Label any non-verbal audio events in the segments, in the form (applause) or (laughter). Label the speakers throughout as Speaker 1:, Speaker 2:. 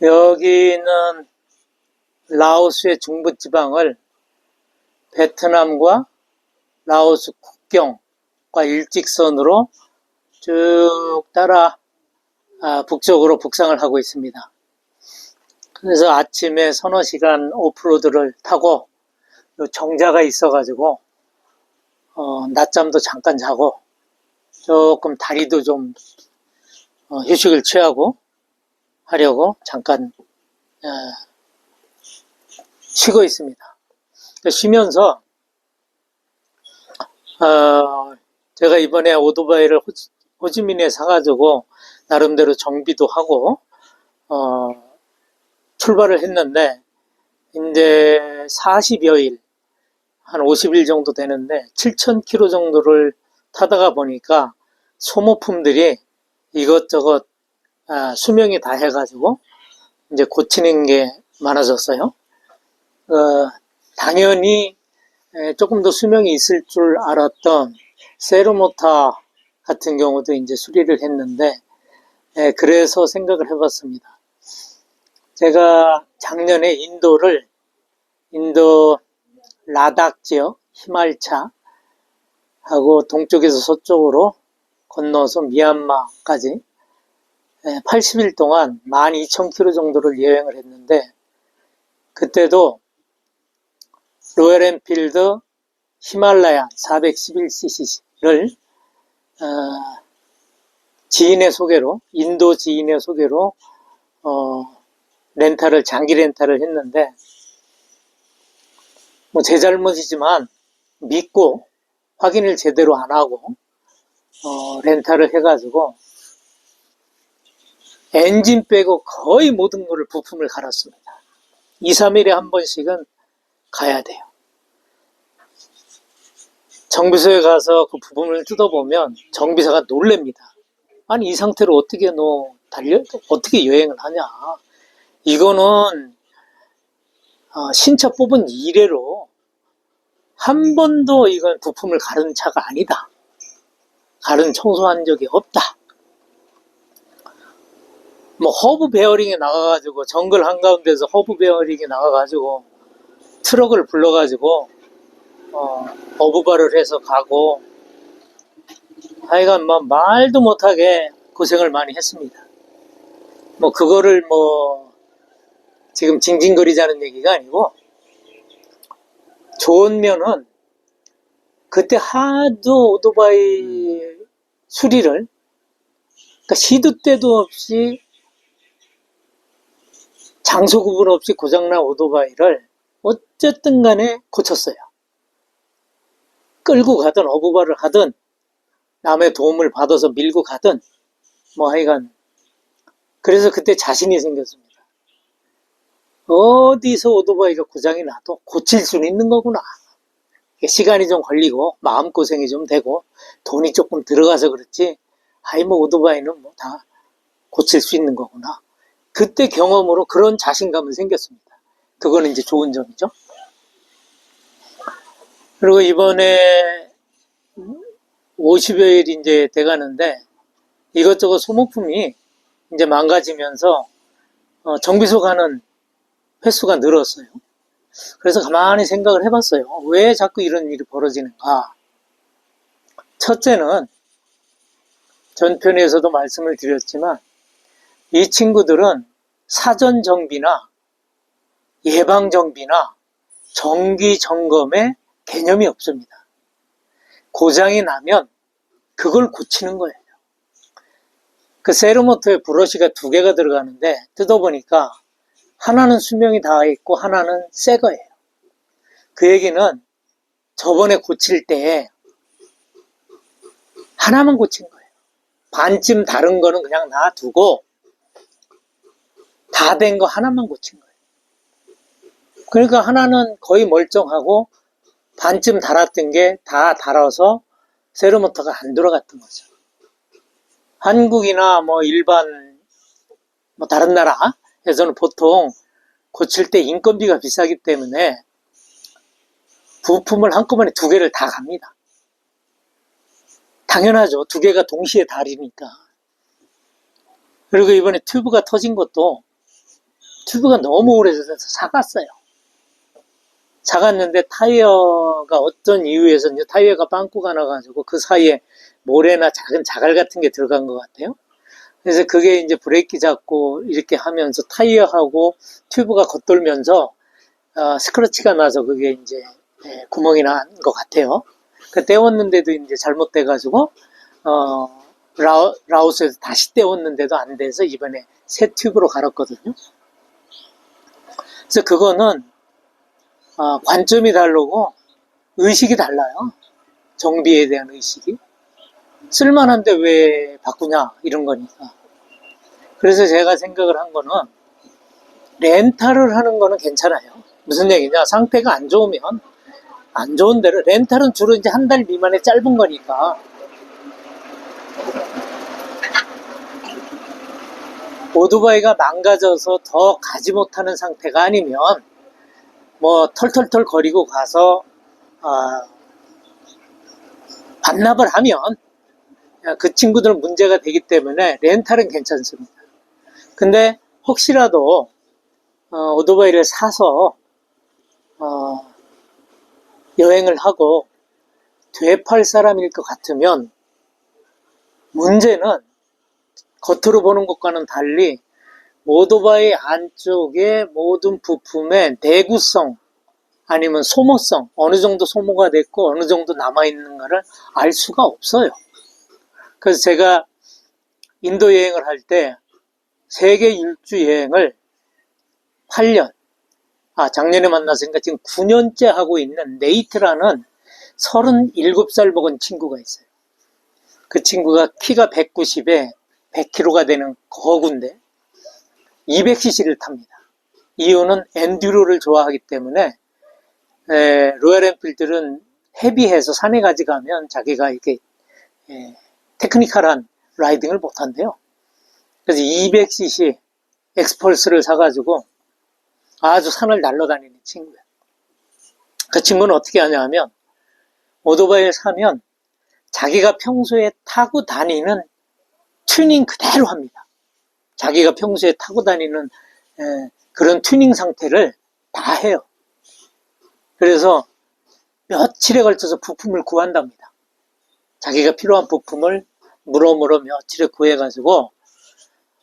Speaker 1: 여기는 라오스의 중부지방을 베트남과 라오스 국경과 일직선으로 쭉 따라 아, 북쪽으로 북상을 하고 있습니다. 그래서 아침에 서너 시간 오프로드를 타고 요 정자가 있어가지고 어, 낮잠도 잠깐 자고 조금 다리도 좀 어, 휴식을 취하고 하려고 잠깐 어, 쉬고 있습니다. 쉬면서 어, 제가 이번에 오토바이를 호지, 호지 민에 사가지고 나름대로 정비도 하고 어, 출발을 했는데 이제 40여일 한 50일 정도 되는데 7,000km 정도를 타다가 보니까 소모품들이 이것저것 아, 수명이 다 해가지고 이제 고치는 게 많아졌어요. 어, 당연히 에, 조금 더 수명이 있을 줄 알았던 세로모타 같은 경우도 이제 수리를 했는데 에, 그래서 생각을 해봤습니다. 제가 작년에 인도를 인도 라닥 지역 히말차 하고 동쪽에서 서쪽으로 건너서 미얀마까지 80일 동안 12,000km 정도를 여행을 했는데 그때도 로열 엔필드 히말라야 411cc를 어, 지인의 소개로 인도 지인의 소개로 어, 렌탈을 장기 렌탈을 했는데 뭐 제 잘못이지만 믿고 확인을 제대로 안 하고 어, 렌탈을 해가지고 엔진 빼고 거의 모든 거를 부품을 갈았습니다. 2, 3일에 한 번씩은 가야 돼요. 정비소에 가서 그 부품을 뜯어보면 정비사가 놀랍니다. 아니 이 상태로 어떻게 너 달려 어떻게 여행을 하냐? 이거는 어, 신차 뽑은 이래로 한 번도 이건 부품을 가른 차가 아니다. 가른 청소한 적이 없다. 뭐 허브 베어링에 나가가지고 정글 한가운데서 허브 베어링에 나가가지고 트럭을 불러가지고 어, 어부발을 해서 가고 하여간 뭐 말도 못하게 고생을 많이 했습니다. 뭐 그거를 뭐 지금 징징거리자는 얘기가 아니고 좋은 면은 그때 하도 오토바이 수리를 그러니까 시도 때도 없이 장소 구분 없이 고장난 오토바이를 어쨌든 간에 고쳤어요. 끌고 가든 어부발을 하든 남의 도움을 받아서 밀고 가든 뭐 하여간 그래서 그때 자신이 생겼습니다. 어디서 오토바이가 고장이 나도 고칠 수는 있는 거구나. 시간이 좀 걸리고 마음고생이 좀 되고 돈이 조금 들어가서 그렇지 아이 뭐 오토바이는 뭐 다 고칠 수 있는 거구나. 그때 경험으로 그런 자신감은 생겼습니다. 그거는 이제 좋은 점이죠. 그리고 이번에 50여일 이제 돼가는데 이것저것 소모품이 이제 망가지면서 어, 정비소 가는 횟수가 늘었어요. 그래서 가만히 생각을 해봤어요. 왜 자꾸 이런 일이 벌어지는가? 첫째는 전편에서도 말씀을 드렸지만 이 친구들은 사전 정비나 예방 정비나 정기 점검에 개념이 없습니다. 고장이 나면 그걸 고치는 거예요. 그 세르모토에 브러쉬가 두 개가 들어가는데 뜯어보니까 하나는 수명이 다 있고 하나는 새 거예요. 그 얘기는 저번에 고칠 때 하나만 고친 거예요. 반쯤 다른 거는 그냥 놔두고 다 된 거 하나만 고친 거예요. 그러니까 하나는 거의 멀쩡하고 반쯤 달았던 게 다 달아서 세르모터가 안 돌아갔던 거죠. 한국이나 뭐 일반 뭐 다른 나라에서는 보통 고칠 때 인건비가 비싸기 때문에 부품을 한꺼번에 두 개를 다 갑니다. 당연하죠. 두 개가 동시에 달이니까. 그리고 이번에 튜브가 터진 것도 튜브가 너무 오래돼서 사갔어요. 사갔는데 타이어가 어떤 이유에서 이제 타이어가 빵꾸가 나가지고 그 사이에 모래나 작은 자갈 같은 게 들어간 것 같아요. 그래서 그게 이제 브레이크 잡고 이렇게 하면서 타이어하고 튜브가 겉돌면서 어, 스크래치가 나서 그게 이제 예, 구멍이 난 것 같아요. 그 떼웠는데도 이제 잘못돼가지고 어, 라우, 라오스에서 다시 떼웠는데도 안 돼서 이번에 새 튜브로 갈았거든요. 그래서 그거는 어, 관점이 다르고 의식이 달라요. 정비에 대한 의식이. 쓸만한데 왜 바꾸냐 이런 거니까. 그래서 제가 생각을 한 거는 렌탈을 하는 거는 괜찮아요. 무슨 얘기냐? 상태가 안 좋으면 안 좋은 대로 렌탈은 주로 이제 한 달 미만의 짧은 거니까 오토바이가 망가져서 더 가지 못하는 상태가 아니면 뭐 털털털 거리고 가서 아, 반납을 하면 그 친구들은 문제가 되기 때문에 렌탈은 괜찮습니다. 근데 혹시라도 어, 오토바이를 사서 어, 여행을 하고 되팔 사람일 것 같으면 문제는 겉으로 보는 것과는 달리 오토바이 안쪽에 모든 부품의 내구성 아니면 소모성 어느 정도 소모가 됐고 어느 정도 남아있는가를 알 수가 없어요. 그래서 제가 인도 여행을 할 때 세계 일주 여행을 8년 아 작년에 만났으니까 지금 9년째 하고 있는 네이트라는 37살 먹은 친구가 있어요. 그 친구가 키가 190에 100kg가 되는 거구인데 200cc를 탑니다. 이유는 엔듀로를 좋아하기 때문에 에, 로얄 엔필드는 헤비해서 산에 가져가면 자기가 이렇게 에, 테크니컬한 라이딩을 못한대요. 그래서 200cc 엑스펄스를 사가지고 아주 산을 날아다니는 친구예요. 그 친구는 어떻게 하냐면 오토바이를 사면 자기가 평소에 타고 다니는 튜닝 그대로 합니다. 자기가 평소에 타고 다니는 에, 그런 튜닝 상태를 다 해요. 그래서 며칠에 걸쳐서 부품을 구한답니다. 자기가 필요한 부품을 물어 물어 며칠에 구해가지고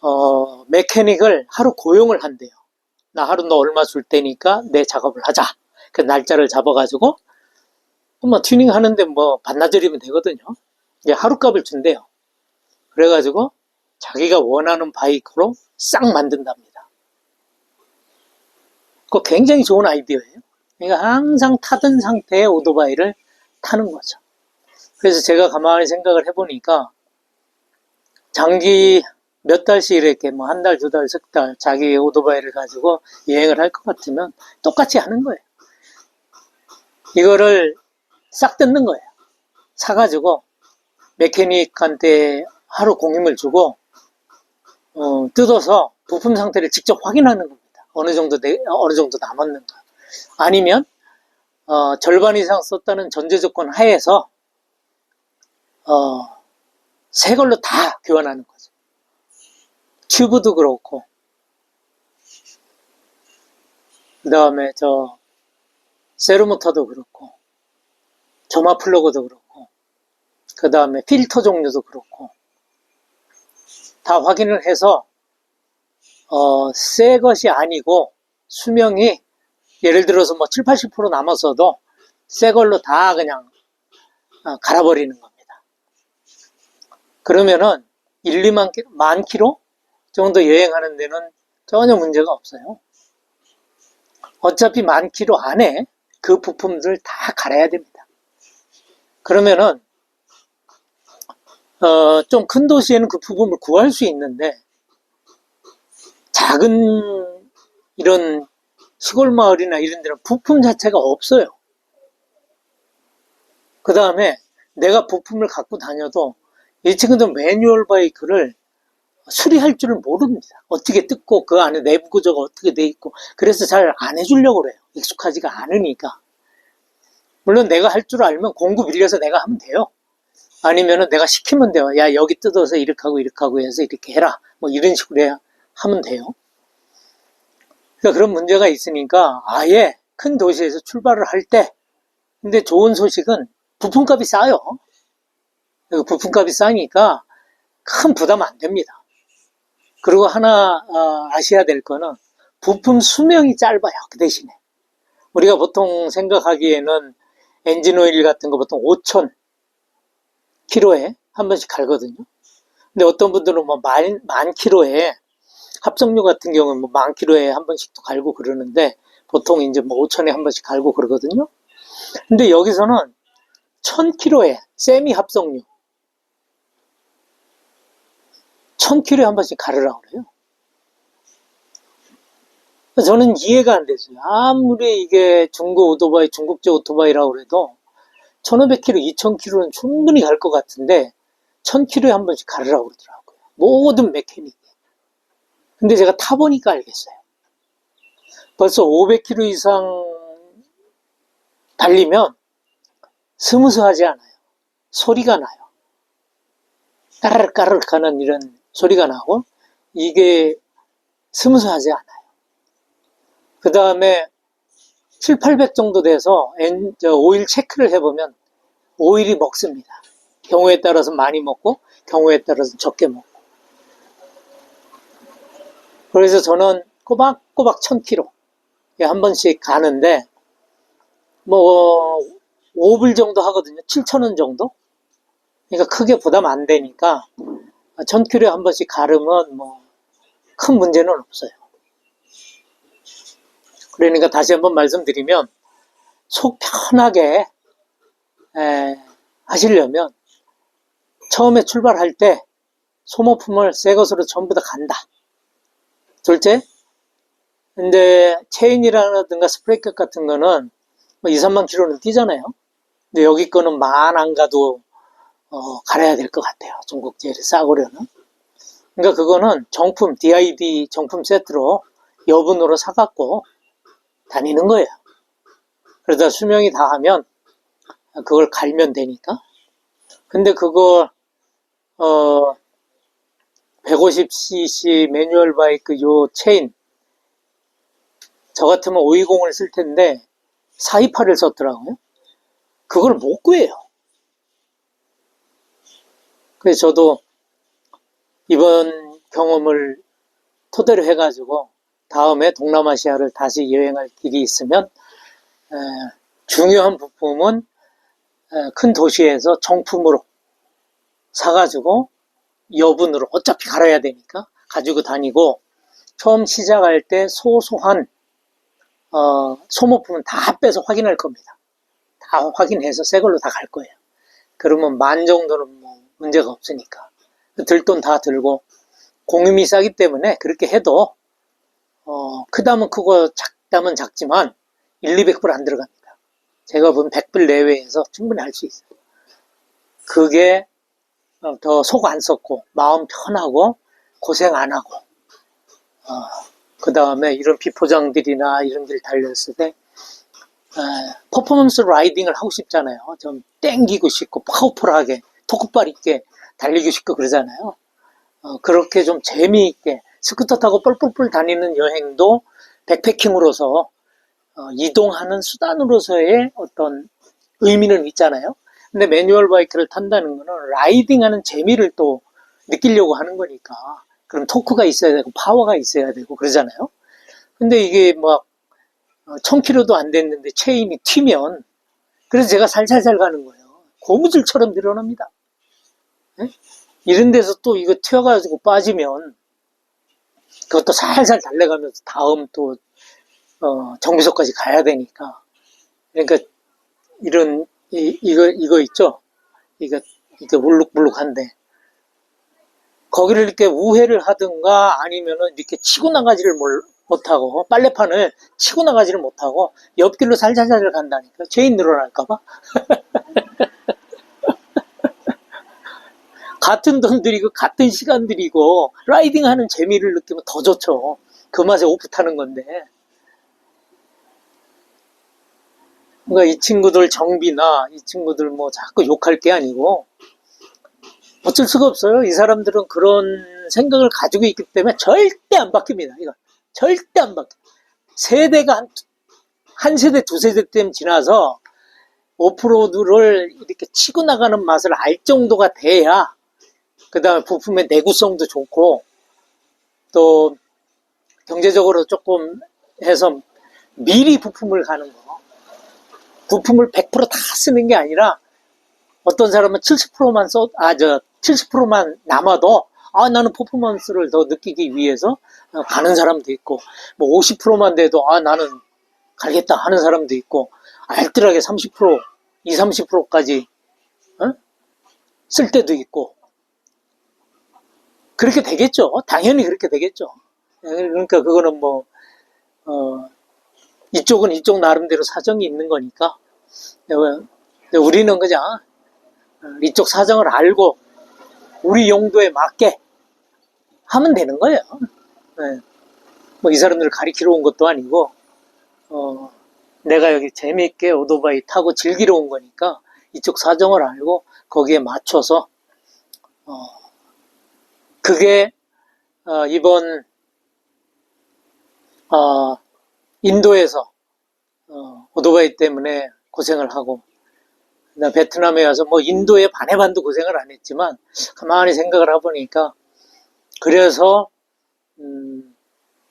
Speaker 1: 어, 메케닉을 하루 고용을 한대요. 나 하루 너 얼마 줄 테니까 내 작업을 하자. 그 날짜를 잡아가지고 뭐 튜닝 하는데 뭐 반나절이면 되거든요. 이제 하루 값을 준대요. 그래가지고 자기가 원하는 바이크로 싹 만든답니다. 그거 굉장히 좋은 아이디어예요. 그러니까 항상 타던 상태의 오토바이를 타는 거죠. 그래서 제가 가만히 생각을 해보니까 장기 몇 달씩 이렇게 뭐 한 달, 두 달, 석 달 자기 오토바이를 가지고 여행을 할 것 같으면 똑같이 하는 거예요. 이거를 싹 뜯는 거예요. 사가지고 메케닉한테 하루 공임을 주고 어, 뜯어서 부품 상태를 직접 확인하는 겁니다. 어느 정도 내, 어느 정도 남았는가. 아니면 어, 절반 이상 썼다는 전제 조건 하에서 어, 새 걸로 다 교환하는 거죠. 튜브도 그렇고 그 다음에 저 세르모터도 그렇고 점화 플러그도 그렇고 그 다음에 필터 종류도 그렇고 다 확인을 해서 어, 새 것이 아니고 수명이 예를 들어서 뭐 7, 80% 남았어도 새 걸로 다 그냥 어, 갈아버리는 겁니다. 그러면은 1, 2만 킬로, 만 킬로 정도 여행하는 데는 전혀 문제가 없어요. 어차피 만 킬로 안에 그 부품들을 다 갈아야 됩니다. 그러면은 어, 좀 큰 도시에는 그 부분을 구할 수 있는데 작은 이런 시골 마을이나 이런 데는 부품 자체가 없어요. 그 다음에 내가 부품을 갖고 다녀도 이 친구들 매뉴얼 바이크를 수리할 줄을 모릅니다. 어떻게 뜯고 그 안에 내부 구조가 어떻게 돼 있고 그래서 잘 안 해주려고 그래요. 익숙하지가 않으니까. 물론 내가 할 줄 알면 공구 빌려서 내가 하면 돼요. 아니면은 내가 시키면 돼요. 야, 여기 뜯어서 이렇게 하고 이렇게 하고 해서 이렇게 해라. 뭐 이런 식으로 해야 하면 돼요. 그러니까 그런 문제가 있으니까 아예 큰 도시에서 출발을 할 때, 근데 좋은 소식은 부품값이 싸요. 그 부품값이 싸니까 큰 부담 안 됩니다. 그리고 하나 어, 아셔야 될 거는 부품 수명이 짧아요. 그 대신에. 우리가 보통 생각하기에는 엔진 오일 같은 거 보통 5천 킬로에 한 번씩 갈거든요. 근데 어떤 분들은 뭐 만, 만 킬로에 합성유 같은 경우는 뭐만 킬로에 한 번씩도 갈고 그러는데 보통 이제 뭐 5천에 한 번씩 갈고 그러거든요. 근데 여기서는 1000킬로에 세미 합성유 1000킬로에 한 번씩 가르라고 그래요. 저는 이해가 안 됐어요. 아무리 이게 중고 오토바이, 중국제 오토바이라고 그래도 1500km, 2000km는 충분히 갈 것 같은데 1000km에 한 번씩 가르라고 그러더라고요. 모든 메케닉이. 근데 제가 타보니까 알겠어요. 벌써 500km 이상 달리면 스무스하지 않아요. 소리가 나요. 까르르까르르 하는 이런 소리가 나고 이게 스무스하지 않아요. 그 다음에 7, 800 정도 돼서 엔- 저 오일 체크를 해보면 오일이 먹습니다. 경우에 따라서 많이 먹고 경우에 따라서 적게 먹고 그래서 저는 꼬박꼬박 1000km 한 번씩 가는데 뭐 5불 정도 하거든요. 7,000원 정도? 그러니까 크게 부담 안 되니까 1000km에 한 번씩 가르면 뭐 큰 문제는 없어요. 그러니까 다시 한번 말씀드리면 속 편하게 에, 하시려면 처음에 출발할 때 소모품을 새 것으로 전부 다 간다. 둘째, 근데 체인이라든가 스프레이크 같은 거는 뭐 2, 3만 킬로는 뛰잖아요. 근데 여기 거는 만 안 가도 어, 갈아야 될 것 같아요. 중국 제일 싸구려는. 그러니까 그거는 정품, DID 정품 세트로 여분으로 사갖고 다니는 거예요. 그러다 수명이 다 하면 그걸 갈면 되니까. 근데 그거, 어, 150cc 매뉴얼 바이크 요 체인, 저 같으면 520을 쓸 텐데 428을 썼더라고요. 그걸 못 구해요. 그래서 저도 이번 경험을 토대로 해가지고 다음에 동남아시아를 다시 여행할 길이 있으면 에, 중요한 부품은 에, 큰 도시에서 정품으로 사가지고 여분으로 어차피 갈아야 되니까 가지고 다니고 처음 시작할 때 소소한 어, 소모품은 다 빼서 확인할 겁니다. 다 확인해서 새 걸로 다 갈 거예요. 그러면 만 정도는 뭐 문제가 없으니까 들돈 다 들고 공임이 싸기 때문에 그렇게 해도 어, 크다면 크고 작다면 작지만 1, 200불 안 들어갑니다. 제가 본 100불 내외에서 충분히 할 수 있어요. 그게 어, 더속 안 썩고 마음 편하고 고생 안 하고 그 다음에 이런 비포장들이나 이런 데를 달렸을 때 에, 퍼포먼스 라이딩을 하고 싶잖아요. 좀 땡기고 싶고 파워풀하게 토크발 있게 달리고 싶고 그러잖아요. 어, 그렇게 좀 재미있게 스쿠터 타고 뻘뻘뻘 다니는 여행도 백패킹으로서 어, 이동하는 수단으로서의 어떤 의미는 있잖아요. 근데 매뉴얼 바이크를 탄다는 거는 라이딩하는 재미를 또 느끼려고 하는 거니까 그럼 토크가 있어야 되고 파워가 있어야 되고 그러잖아요. 근데 이게 막 1000km도 안 됐는데 체인이 튀면 그래서 제가 살살살 가는 거예요. 고무줄처럼 늘어납니다. 예? 이런 데서 또 이거 튀어가지고 빠지면 그것도 살살 달래가면서 다음 또 어, 정비소까지 가야 되니까. 그러니까 이런 이, 이거 이거 있죠? 이거 이게 물룩물룩한데. 거기를 이렇게 우회를 하든가 아니면은 이렇게 치고 나가지를 못- 못하고 빨래판을 치고 나가지를 못하고 옆길로 살살살 간다니까. 죄인 늘어날까봐 (laughs) 같은 돈 들이고 같은 시간 들이고 라이딩 하는 재미를 느끼면 더 좋죠 그 맛에 오프 타는 건데 그러니까 이 친구들 정비나 이 친구들 뭐 자꾸 욕할 게 아니고 어쩔 수가 없어요. 이 사람들은 그런 생각을 가지고 있기 때문에 절대 안 바뀝니다. 이거 절대 안 바뀌어. 세대가 한, 한 세대, 두 세대 쯤 지나서 오프로드를 이렇게 치고 나가는 맛을 알 정도가 돼야 그 다음에 부품의 내구성도 좋고 또 경제적으로 조금 해서 미리 부품을 가는 거. 부품을 100%다 쓰는 게 아니라 어떤 사람은 70%만 써, 아, 저, 70%만 남아도 아, 나는 퍼포먼스를 더 느끼기 위해서 어, 가는 사람도 있고, 뭐 50%만 돼도 아, 나는 가겠다 하는 사람도 있고, 알뜰하게 30%, 20, 30%까지 어? 쓸 때도 있고, 그렇게 되겠죠. 당연히 그렇게 되겠죠. 예, 그러니까 그거는 뭐, 어, 이쪽은 이쪽 나름대로 사정이 있는 거니까, 예, 우리는 그냥 어, 이쪽 사정을 알고 우리 용도에 맞게 하면 되는 거예요. 뭐이 사람들을 가리키러 온 것도 아니고, 어, 내가 여기 재미있게 오토바이 타고 즐기러 온 거니까 이쪽 사정을 알고 거기에 맞춰서, 어, 그게, 어, 이번, 어, 인도에서, 어, 오토바이 때문에 고생을 하고, 나 베트남에 와서 뭐 인도에 반의 반도 고생을 안 했지만 가만히 생각을 해보니까 그래서 음,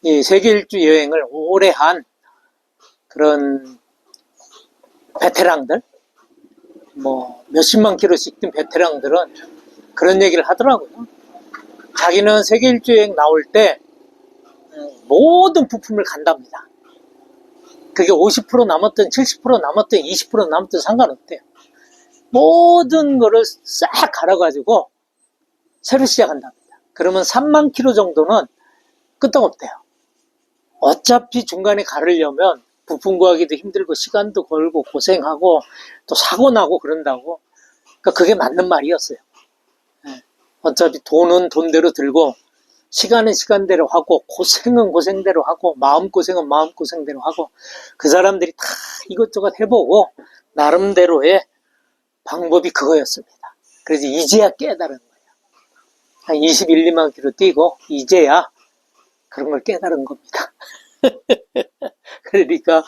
Speaker 1: 이 세계 일주 여행을 오래 한 그런 베테랑들 뭐 몇십만 킬로씩 뛴 베테랑들은 그런 얘기를 하더라고요. 자기는 세계 일주 여행 나올 때 음, 모든 부품을 간답니다. 그게 50% 남았든 70% 남았든 20% 남았든 상관없대요. 모든 거를 싹 갈아가지고 새로 시작한답니다. 그러면 3만 킬로 정도는 끄떡없대요. 어차피 중간에 가르려면 부품 구하기도 힘들고 시간도 걸고 고생하고 또 사고 나고 그런다고. 그러니까 그게 맞는 말이었어요. 예. 어차피 돈은 돈대로 들고 시간은 시간대로 하고 고생은 고생대로 하고 마음고생은 마음고생대로 하고 그 사람들이 다 이것저것 해보고 나름대로의 방법이 그거였습니다. 그래서 이제야 깨달은 거예요. 한 21, 2만 킬로 뛰고 이제야 그런 걸 깨달은 겁니다. (laughs) 그러니까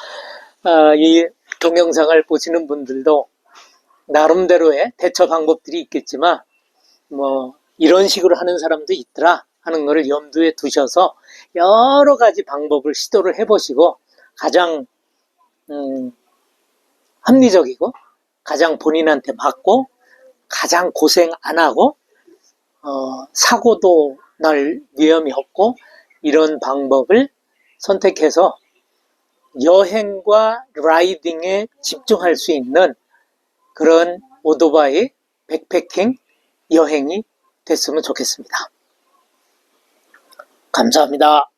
Speaker 1: 아, 이 동영상을 보시는 분들도 나름대로의 대처 방법들이 있겠지만 뭐 이런 식으로 하는 사람도 있더라 하는 것을 염두에 두셔서 여러 가지 방법을 시도를 해보시고 가장 음, 합리적이고 가장 본인한테 맞고 가장 고생 안 하고 어, 사고도 날 위험이 없고 이런 방법을 선택해서 여행과 라이딩에 집중할 수 있는 그런 오토바이 백패킹 여행이 됐으면 좋겠습니다. 감사합니다.